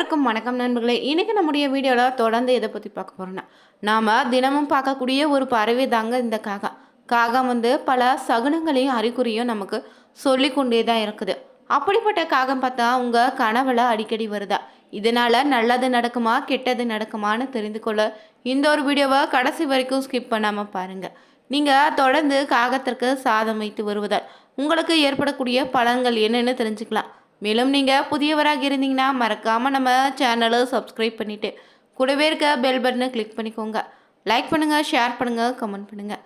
வணக்கம் வணக்கம் நண்பர்களே. இன்றைக்கி நம்முடைய வீடியோவில் தொடர்ந்து எதை பற்றி பார்க்க போகிறோன்னா நாம் தினமும் பார்க்கக்கூடிய ஒரு பறவை தாங்க இந்த காகம். காகம் வந்து பல சகுனங்களையும் அறிகுறியும் நமக்கு சொல்லி கொண்டே தான் இருக்குது. அப்படிப்பட்ட காகம் பார்த்தா உங்கள் கனவுல அடிக்கடி வருதா? இதனால் நல்லது நடக்குமா கெட்டது நடக்குமான்னு தெரிந்து கொள்ள இந்த ஒரு வீடியோவை கடைசி வரைக்கும் ஸ்கிப் பண்ணாமல் பாருங்கள் நீங்கள் தொடர்ந்து காகத்திற்கு சாதம் வைத்து வருவதால் உங்களுக்கு ஏற்படக்கூடிய பலன்கள் என்னென்னு தெரிஞ்சுக்கலாம். மேலும் நீங்கள் புதியவராக இருந்தீங்கன்னா மறக்காமல் நம்ம சேனலை சப்ஸ்கிரைப் பண்ணிவிட்டு கூடவே இருக்க பெல் பட்டனை கிளிக் பண்ணிக்கோங்க. லைக் பண்ணுங்கள் ஷேர் பண்ணுங்கள் கமெண்ட் பண்ணுங்கள்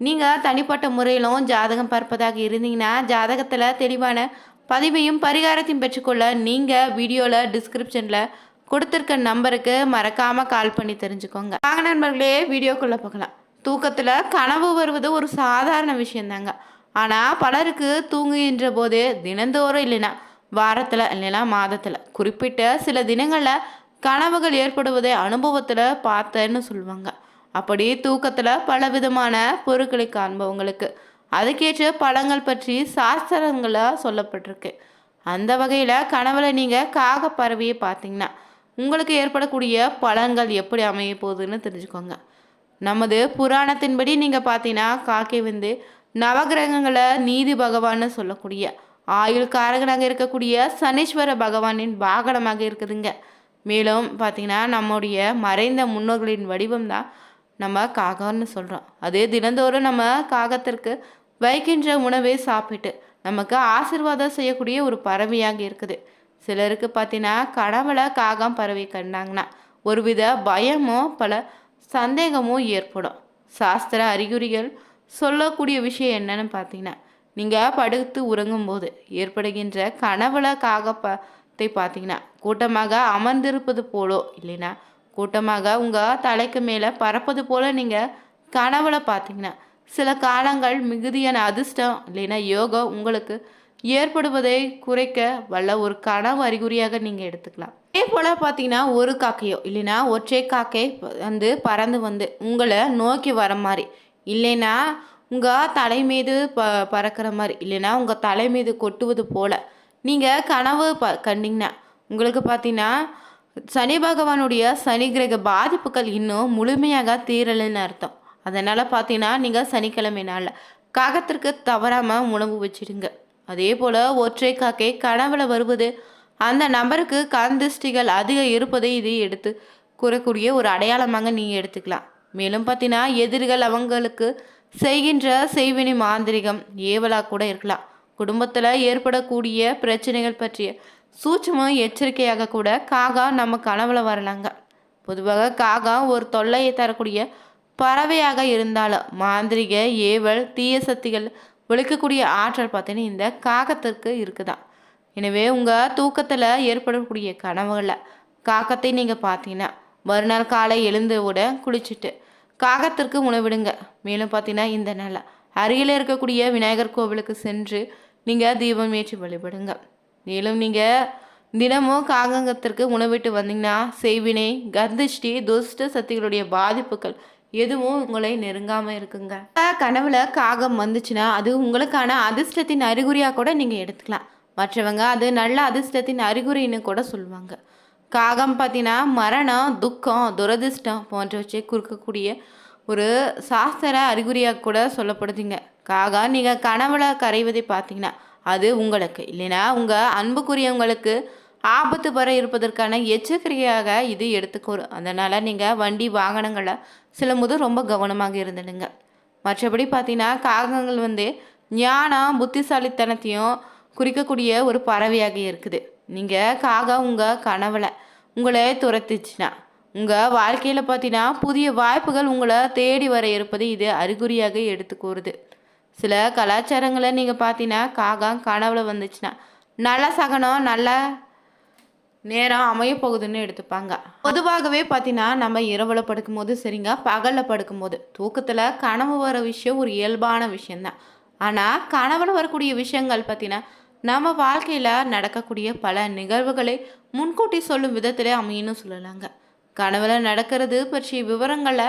நீங்கள் தனிப்பட்ட முறையிலும் ஜாதகம் பார்ப்பதாக இருந்தீங்கன்னா ஜாதகத்தில் தெளிவான பதிவையும் பரிகாரத்தையும் பெற்றுக்கொள்ள நீங்கள் வீடியோவில் டிஸ்கிரிப்ஷனில் கொடுத்துருக்க நம்பருக்கு மறக்காமல் கால் பண்ணி தெரிஞ்சுக்கோங்க. வாங்க நண்பர்களே வீடியோக்குள்ளே பார்க்கலாம் தூக்கத்தில் கனவு வருவது ஒரு சாதாரண விஷயந்தாங்க ஆனால் பலருக்கு தூங்குகின்ற போது தினந்தோறும் இல்லைன்னா வாரத்தில் இல்லைனா மாதத்தில். குறிப்பிட்ட சில தினங்களில் கனவுகள் ஏற்படுவதை அனுபவத்தில் பார்த்தேன்னு சொல்லுவாங்க. அப்படி தூக்கத்தில் பலவிதமான பொருட்களை காண்பவங்களுக்கு அதுக்கேற்ற பழங்கள் பற்றி சாஸ்திரங்களில் சொல்லப்பட்டிருக்கு. அந்த வகையில் கனவுல நீங்கள் காக பறவையை பார்த்தீங்கன்னா உங்களுக்கு ஏற்படக்கூடிய பலன்கள் எப்படி அமைய போகுதுன்னு தெரிஞ்சுக்கோங்க. நமது புராணத்தின்படி நீங்கள் பார்த்தீங்கன்னா காக்கை வந்து நவகிரகங்களை நீதி பகவான்னு சொல்லக்கூடிய ஆயுள் காரகனாக இருக்கக்கூடிய சனீஸ்வர பகவானின் வாகனமாக இருக்குதுங்க. மேலும் பார்த்திங்கன்னா நம்முடைய மறைந்த முன்னோர்களின் வடிவம் தான் நம்ம காகம்னு சொல்கிறோம் அது தினந்தோறும் நம்ம காகத்திற்கு வைக்கின்ற உணவை சாப்பிட்டு நமக்கு ஆசிர்வாதம் செய்யக்கூடிய ஒரு பறவையாக இருக்குது. சிலருக்கு பார்த்தீங்கன்னா கனவுல காகம் பறவை கண்டாங்கன்னா ஒருவித பயமோ பல சந்தேகமோ ஏற்படும். சாஸ்திர அறிகுறிகள் சொல்லக்கூடிய விஷயம் என்னன்னு பார்த்தீங்கன்னா நீங்கள் படுத்து உறங்கும்போது ஏற்படுகின்ற கனவுல காகப்பத்தை பார்த்தீங்கன்னா கூட்டமாக அமர்ந்திருப்பது போலோ இல்லைன்னா கூட்டமாக உங்கள் தலைக்கு மேலே பறப்பது போல் நீங்கள் கனவுல பார்த்தீங்கன்னா சில காலங்கள் மிகுதியான அதிர்ஷ்டம் இல்லைன்னா யோகம் உங்களுக்கு ஏற்படுவதை குறைக்க வல்ல ஒரு கனவு அறிகுறியாக நீங்கள் எடுத்துக்கலாம். அதே போல் பார்த்தீங்கன்னா ஒரு காக்கையோ இல்லைன்னா ஒற்றை காக்கை வந்து பறந்து வந்து உங்களை நோக்கி வர மாதிரி இல்லைன்னா உங்கள் தலை மீது ப பறக்கிற மாதிரி இல்லைன்னா உங்கள் தலை மீது கொட்டுவது போல். நீங்கள் கனவு ப கண்டிங்கன்னா உங்களுக்கு பார்த்தீங்கன்னா சனி பகவானுடைய சனி கிரக பாதிப்புகள் இன்னும் முழுமையாக தீரலைன்னு அர்த்தம். அதனால் பார்த்தீங்கன்னா நீங்கள் சனிக்கிழமை நாளில் காகத்திற்கு தவறாமல் உணவு வச்சிடுங்க. அதே போல் ஒற்றை காக்கை கனவுல வருவது அந்த நபருக்கு கந்திஷ்டிகள் அதிகம் இருப்பதை இது எடுத்து கூறக்கூடிய ஒரு அடையாளமாக நீங்கள் எடுத்துக்கலாம். மேலும் பார்த்தீங்கன்னா எதிரிகள் அவங்களுக்கு செய்கின்ற செய்வினை மாந்திரிகம் ஏவலாக கூட இருக்கலாம். குடும்பத்தில் ஏற்படக்கூடிய பிரச்சனைகள் பற்றிய சூட்சம எச்சரிக்கையாக கூட காகா நம்ம கனவுல வரலாங்க. பொதுவாக காகா ஒரு தொல்லையை தரக்கூடிய பறவையாக இருந்தாலும் மாந்திரிக ஏவல் தீய சக்திகள் ஒழிக்கக்கூடிய ஆற்றல் பார்த்தீங்கன்னா இந்த காகத்திற்கு இருக்குதான். எனவே உங்கள் தூக்கத்தில் ஏற்படக்கூடிய கனவுகளில் காக்கத்தை நீங்கள் பார்த்தீங்கன்னா மறுநாள் காலை எழுந்து விட குளிச்சுட்டு காகத்திற்கு உணவிடுங்க. மேலும் பார்த்தீங்கன்னா இந்த நாளில் அருகில் இருக்கக்கூடிய விநாயகர் கோவிலுக்கு சென்று நீங்கள் தீபம் ஏற்றி வழிபடுங்க. மேலும் நீங்கள் தினமும் காகங்கத்திற்கு உணவிட்டு வந்தீங்கன்னா செய்வினை கந்திஷ்டி துஷ்ட சக்திகளுடைய பாதிப்புகள் எதுவும் உங்களை நெருங்காமல் இருக்குங்க. கனவுல காகம் வந்துச்சுன்னா அது உங்களுக்கான அதிர்ஷ்டத்தின் அறிகுறியாக கூட நீங்கள் எடுத்துக்கலாம். மற்றவங்க அது நல்ல அதிர்ஷ்டத்தின் அறிகுறின்னு கூட சொல்லுவாங்க. காகம் பார்த்தீங்கன்னா மரணம் துக்கம் துரதிர்ஷ்டம் போன்றவற்றை குறுக்கக்கூடிய ஒரு சாஸ்திர அறிகுறியாக கூட சொல்லப்படுதுங்க. காகா நீங்கள் கனவுல கரைவதை பார்த்தீங்கன்னா அது உங்களுக்கு. இல்லைன்னா உங்கள் அன்புக்குரியவங்களுக்கு ஆபத்து வர இருப்பதற்கான எச்சரிக்கையாக இது எடுத்துக்கோரும் அதனால் நீங்கள் வண்டி வாகனங்களை செல்லும்போது ரொம்ப கவனமாக இருந்துடுங்க. மற்றபடி பார்த்தீங்கன்னா காகங்கள் வந்து ஞானம் புத்திசாலித்தனத்தையும் குறிக்கக்கூடிய ஒரு பறவையாக இருக்குது. நீங்கள் காகா உங்கள் கனவுல உங்களை துரத்துச்சுன்னா உங்கள் வாழ்க்கையில் பார்த்தீங்கன்னா புதிய வாய்ப்புகள் உங்களை தேடி வர இருப்பது இது அறிகுறியாக எடுத்துக்கூறுது. சில கலாச்சாரங்களை நீங்கள் பார்த்தீங்கன்னா காகா கனவுல வந்துச்சுன்னா நல்ல சகனம் நல்ல நேரம் அமைய போகுதுன்னு எடுத்துப்பாங்க. பொதுவாகவே பார்த்தீங்கன்னா நம்ம இரவில் படுக்கும்போது சரிங்க பகலில் படுக்கும்போது தூக்கத்தில் கனவு வர விஷயம் ஒரு இயல்பான விஷயந்தான் ஆனால் கனவுல வரக்கூடிய விஷயங்கள் பார்த்தீங்கன்னா நம்ம வாழ்க்கையில் நடக்கக்கூடிய பல நிகழ்வுகளை முன்கூட்டி சொல்லும் விதத்தில் அமையுன்னு சொல்லலாங்க. கனவுல நடக்கிறது பற்றிய விவரங்களை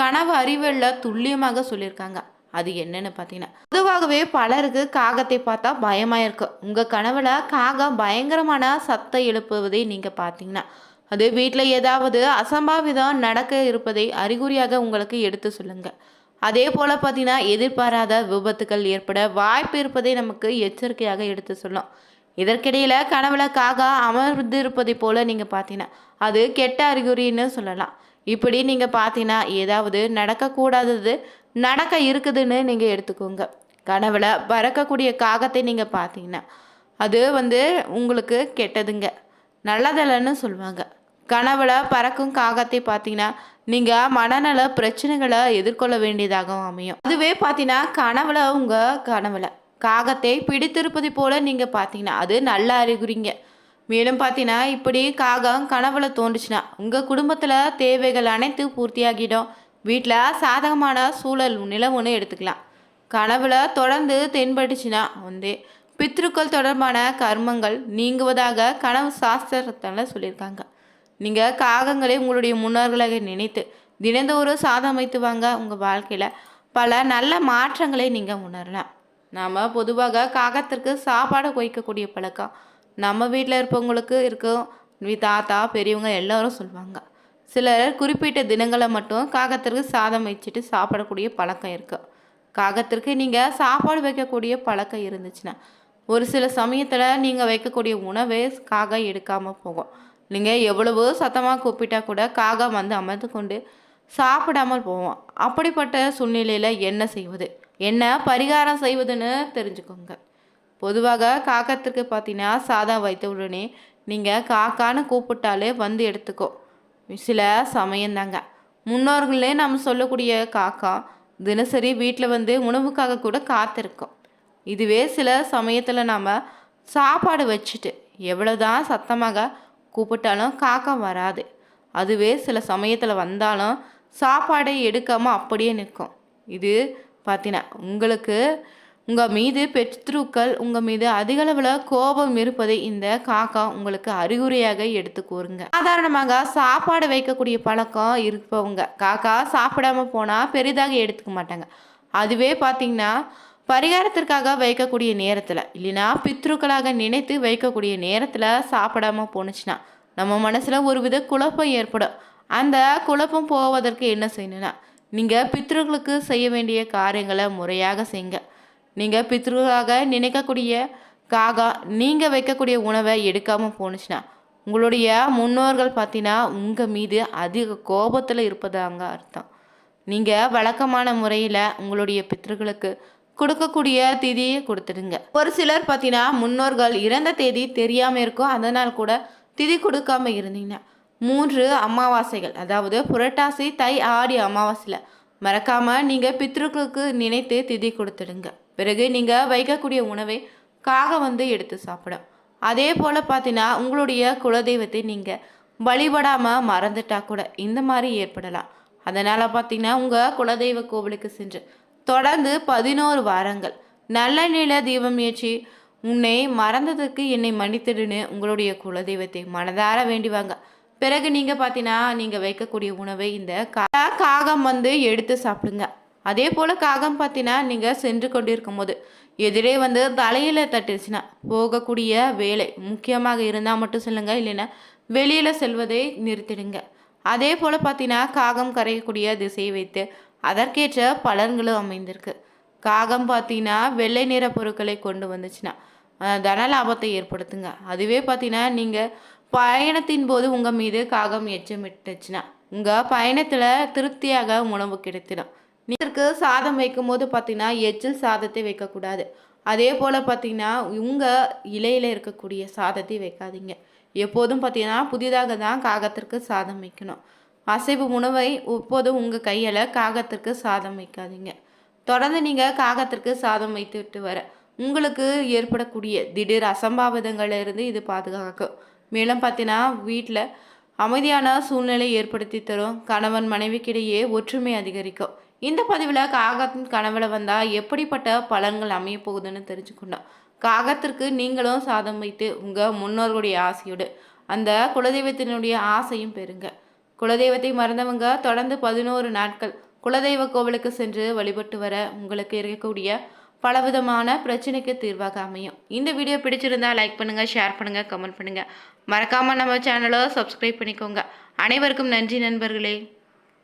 கனவு அறிவியலில் துல்லியமாக சொல்லியிருக்காங்க. அது என்னன்னு பார்த்தீங்கன்னா பொதுவாகவே பலருக்கு காகத்தை பார்த்தா பயமாக இருக்கும் உங்கள் கனவுல காகம் பயங்கரமான சத்தம் எழுப்புவதை நீங்கள் பார்த்தீங்கன்னா அது வீட்டில் ஏதாவது அசம்பாவிதம் நடக்க இருப்பதை அறிகுறியாக உங்களுக்கு எடுத்து சொல்லுங்கள் அதே போல் பார்த்தீங்கன்னா எதிர்பாராத விபத்துக்கள் ஏற்பட வாய்ப்பு இருப்பதை நமக்கு எச்சரிக்கையாக எடுத்து சொல்லும் இதற்கிடையில் கனவுல காகா அமர்ந்து இருப்பதை போல் நீங்கள் பார்த்தீங்கன்னா அது கெட்ட அறிகுறின்னு சொல்லலாம். இப்படி நீங்கள் பார்த்தீங்கன்னா ஏதாவது நடக்கக்கூடாதது நடக்க இருக்குதுன்னு நீங்கள் எடுத்துக்கோங்க. கனவுல பறக்கக்கூடிய காகத்தை நீங்கள் பார்த்தீங்கன்னா அது வந்து உங்களுக்கு கெட்டதுங்க. நல்லதில்லைன்னு சொல்லுவாங்க கனவுல பறக்கும் காகத்தை பார்த்தீங்கன்னா நீங்கள் மனநல பிரச்சனைகளை எதிர்கொள்ள வேண்டியதாகவும் அமையும். அதுவே பார்த்தீங்கன்னா கனவுல உங்கள் கனவுல காகத்தை பிடித்திருப்பது போல நீங்கள் பார்த்தீங்கன்னா அது நல்ல அறிகுறிங்க. மேலும் பார்த்தீங்கன்னா இப்படி காகம் கனவுல தோன்றுச்சுன்னா உங்கள் குடும்பத்தில் தேவைகள் அனைத்து பூர்த்தியாகிடும். வீட்டில் சாதகமான சூழல் நிலவுன்னு எடுத்துக்கலாம். கனவுல தொடர்ந்து தென்பட்டுச்சுன்னா வந்து பித்ருக்கள் தொடர்பான கர்மங்கள் நீங்குவதாக கனவு சாஸ்திரத்தில் சொல்லியிருக்காங்க. நீங்கள் காகங்களை உங்களுடைய முன்னோர்களாக நினைத்து தினந்தோறும் சாதம் வைத்து வாங்க உங்கள் வாழ்க்கையில் பல நல்ல மாற்றங்களை நீங்கள் உணரலாம். நாம் பொதுவாக காகத்திற்கு சாப்பாடு வைக்கக்கூடிய பழக்கம் நம்ம வீட்டில் இருப்பவங்களுக்கு இருக்கும். தாத்தா பெரியவங்க எல்லோரும் சொல்லுவாங்க சிலர் குறிப்பிட்ட தினங்களை மட்டும் காகத்திற்கு சாதம் வச்சுட்டு சாப்பிடக்கூடிய பழக்கம் இருக்குது காகத்திற்கு நீங்கள் சாப்பாடு வைக்கக்கூடிய பழக்கம் இருந்துச்சுன்னா ஒரு சில சமயத்தில் நீங்கள் வைக்கக்கூடிய உணவே காகம் எடுக்காமல் போகும். நீங்கள் எவ்வளவோ சத்தமாக கூப்பிட்டா கூட காகம் வந்து அமர்ந்து கொண்டு சாப்பிடாமல் போவோம். அப்படிப்பட்ட சூழ்நிலையில் என்ன செய்வது? என்ன பரிகாரம் செய்வதுன்னு தெரிஞ்சுக்கோங்க. பொதுவாக காக்கத்திற்கு பார்த்தீங்கன்னா சாதா வைத்த உடனே நீங்கள் காக்கான்னு கூப்பிட்டாலே வந்து எடுத்துக்கோ. சில சமயந்தாங்க. முன்னோர்களே நம்ம சொல்லக்கூடிய காக்கா தினசரி வீட்டில் வந்து உணவுக்காக கூட காத்திருக்கோம். இதுவே சில சமயத்தில் நாம் சாப்பாடு வச்சுட்டு எவ்வளோதான் சத்தமாக கூப்பிட்டாலும் காக்கா வராது. அதுவே சில சமயத்தில் வந்தாலும் சாப்பாடை எடுக்காமல் அப்படியே நிற்கும். இது பார்த்தீங்கன்னா உங்களுக்கு உங்கள் மீது பெற்றுக்கள் உங்கள் மீது அதிகளவில் கோபம் இருப்பதை இந்த காக்கா உங்களுக்கு அறிகுறியாக எடுத்து கூறுங்க. சாதாரணமாக சாப்பாடு வைக்கக்கூடிய பழக்கம் இருப்பவங்க. காக்கா சாப்பிடாம போனால் பெரிதாக எடுத்துக்க மாட்டாங்க. அதுவே பார்த்தீங்கன்னா பரிகாரத்திற்காக வைக்கக்கூடிய நேரத்தில் இல்லைன்னா பித்ருக்களாக நினைத்து வைக்கக்கூடிய நேரத்தில் சாப்பிடாம போணுச்சுன்னா நம்ம மனசில் ஒரு வித குழப்பம் ஏற்படும். அந்த குழப்பம் போவதற்கு என்ன செய்யணும்னா நீங்கள் பித்ருக்களுக்கு செய்ய வேண்டிய காரியங்களை முறையாக செய்யுங்க நீங்கள் பித்ருவாக நினைக்கக்கூடிய காகா நீங்கள் வைக்கக்கூடிய உணவை எடுக்காமல் போணுச்சுன்னா உங்களுடைய முன்னோர்கள் பார்த்தீங்கன்னா உங்கள் மீது அதிக கோபத்தில் இருப்பதாங்க அர்த்தம். நீங்கள் வழக்கமான முறையில் உங்களுடைய பித்ருக்களுக்கு கொடுக்கக்கூடிய திதியை கொடுத்துடுங்க. ஒரு சிலர் பார்த்தீங்கன்னா முன்னோர்கள் இறந்த தேதி தெரியாமல் இருக்கும் அதனால் கூட திதி கொடுக்காம இருந்தீங்கன்னா மூன்று அமாவாசைகள் அதாவது புரட்டாசி தை ஆடி அமாவாசையில் மறக்காமல் நீங்கள் பித்ருக்களுக்கு நினைத்து திதி கொடுத்துடுங்க. பிறகு நீங்கள் வைக்கக்கூடிய உணவை காக வந்து எடுத்து சாப்பிடும் அதே போல் பார்த்தீங்கன்னா உங்களுடைய குலதெய்வத்தை நீங்கள் வழிபடாமல் மறந்துட்டா கூட இந்த மாதிரி ஏற்படலாம். அதனால் பார்த்தீங்கன்னா உங்கள் குலதெய்வ கோவிலுக்கு சென்று தொடர்ந்து பதினோரு வாரங்கள். நல்ல நில தீபம் ஏற்றி உன்னை மறந்ததுக்கு என்னை மன்னித்திடுன்னு உங்களுடைய குலதெய்வத்தை மனதார வேண்டிவாங்க. பிறகு நீங்கள் பார்த்தீங்கன்னா நீங்கள் வைக்கக்கூடிய உணவை இந்த காகம் வந்து எடுத்து சாப்பிடுங்க. அதே போல் காகம் பார்த்தீங்கன்னா நீங்கள் சென்று கொண்டிருக்கும் போது எதிரே வந்து தலையில் தட்டுச்சுன்னா போகக்கூடிய வேலை முக்கியமாக இருந்தால் மட்டும் சொல்லுங்கள் இல்லைன்னா வெளியில் செல்வதை நிறுத்திடுங்க. அதே போல் பார்த்தீங்கன்னா காகம் கரையக்கூடிய திசையை வைத்து அதற்கேற்ற பலன்களும் அமைந்திருக்கு. காகம் பார்த்தீங்கன்னா வெள்ளை நிற பொருட்களை கொண்டு வந்துச்சுன்னா தன லாபத்தை ஏற்படுத்துங்க. அதுவே பார்த்தீங்கன்னா நீங்கள் பயணத்தின் போது உங்கள் மீது காகம் எச்சமிட்டுச்சுன்னா உங்கள் பயணத்தில் திருப்தியாக உணவு கிடைத்திடும். நீருக்கு சாதம் வைக்கும் போது பார்த்தீங்கன்னா எச்சில் சாதத்தை வைக்கக்கூடாது. அதே போல் பார்த்தீங்கன்னா உங்கள் இலையில் இருக்கக்கூடிய சாதத்தை வைக்காதீங்க. எப்போதும் பார்த்தீங்கன்னா புதிதாக தான் காகத்திற்கு சாதம் வைக்கணும். அசைவு உணவை எப்போதும் உங்கள் கையில் காகத்திற்கு சாதம் வைக்காதீங்க. தொடர்ந்து நீங்கள் காகத்திற்கு சாதம் வைத்துவிட்டு வர. உங்களுக்கு ஏற்படக்கூடிய திடீர் அசம்பாவிதங்களிலிருந்து இது பாதுகாக்கும். மேலும் பார்த்தீங்கன்னா வீட்டில் அமைதியான சூழ்நிலை ஏற்படுத்தி தரும். கணவன் மனைவிக்கிடையே ஒற்றுமை அதிகரிக்கும். இந்த பதிவில் காகத்தின் கனவில் வந்தால் எப்படிப்பட்ட பலன்கள் அமைய போகுதுன்னு தெரிஞ்சுக்கணும். காகத்திற்கு நீங்களும் சாதம் வைத்து உங்கள் முன்னோர்களுடைய ஆசையோடு அந்த குலதெய்வத்தினுடைய ஆசையும் பெறுங்க. குலதெய்வத்தை மறந்தவங்க தொடர்ந்து பதினோரு நாட்கள் குலதெய்வ கோவிலுக்கு சென்று வழிபட்டு வர உங்களுக்கு இருக்கக்கூடிய பலவிதமான பிரச்சனைக்கு தீர்வாக அமையும். இந்த வீடியோ பிடிச்சிருந்தா லைக் பண்ணுங்கள் ஷேர் பண்ணுங்கள் கமெண்ட் பண்ணுங்கள் மறக்காமல் நம்ம சேனலை சப்ஸ்கிரைப் பண்ணிக்கோங்க. அனைவருக்கும் நன்றி நண்பர்களே.